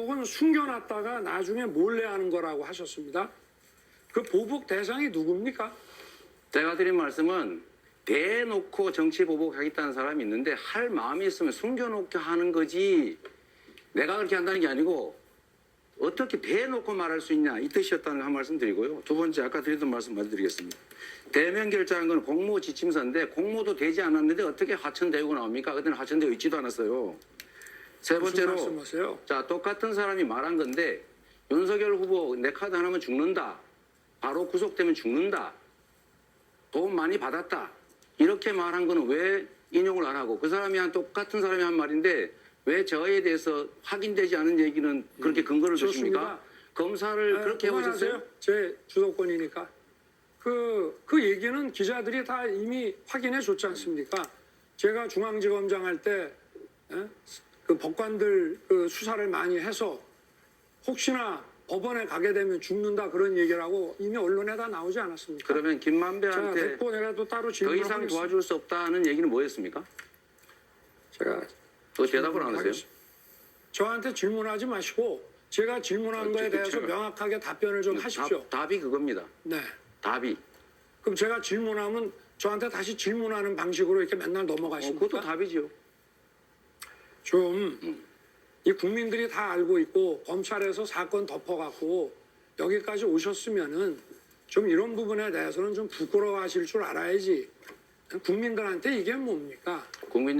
혹은 숨겨놨다가 나중에 몰래 하는 거라고 하셨습니다. 그 보복 대상이 누굽니까? 제가 드린 말씀은 대놓고 정치 보복하겠다는 사람이 있는데 할 마음이 있으면 숨겨놓게 하는 거지 내가 그렇게 한다는 게 아니고 어떻게 대놓고 말할 수 있냐 이 뜻이었다는 거한 말씀 드리고요. 두 번째 아까 드렸던 말씀 마저 드리겠습니다. 대면 결제한 건 공모 지침서인데 공모도 되지 않았는데 어떻게 하천되고 나옵니까? 그때는 하천되어 있지도 않았어요. 세 무슨 번째로 말씀하세요? 자 똑같은 사람이 말한 건데 윤석열 후보 내 카드 하나면 죽는다. 바로 구속되면 죽는다. 돈 많이 받았다. 이렇게 말한 거는 왜 인용을 안 하고 그 사람이 한 똑같은 사람이 한 말인데 왜 저에 대해서 확인되지 않은 얘기는 그렇게 근거를 주십니까? 검사를 아, 그렇게 해보셨어요? 그만하세요. 제 주도권이니까. 그, 그 얘기는 기자들이 다 이미 확인해 줬지 않습니까? 제가 중앙지검장 할 때, 예? 그 법관들 그 수사를 많이 해서 혹시나 법원에 가게 되면 죽는다 그런 얘기를 하고 이미 언론에 다 나오지 않았습니까? 그러면 자, 김만배한테 됐고 내가 또 따로 더 질문을 이상 하겠습니다. 도와줄 수 없다는 얘기는 뭐였습니까? 제가 그 대답을 안 하세요? 하겠습니다. 저한테 질문하지 마시고 제가 질문한 거에 어쨌든 대해서 제가- 명확하게 답변을 좀 하십시오. 답, 답이 그겁니다. 네. 답이. 그럼 제가 질문하면 저한테 다시 질문하는 방식으로 이렇게 맨날 어, 넘어가십니까? 그것도 답이죠. 좀 이 국민들이 다 알고 있고 검찰에서 사건 덮어갖고 여기까지 오셨으면은 좀 이런 부분에 대해서는 좀 부끄러워하실 줄 알아야지 국민들한테 이게 뭡니까? 국민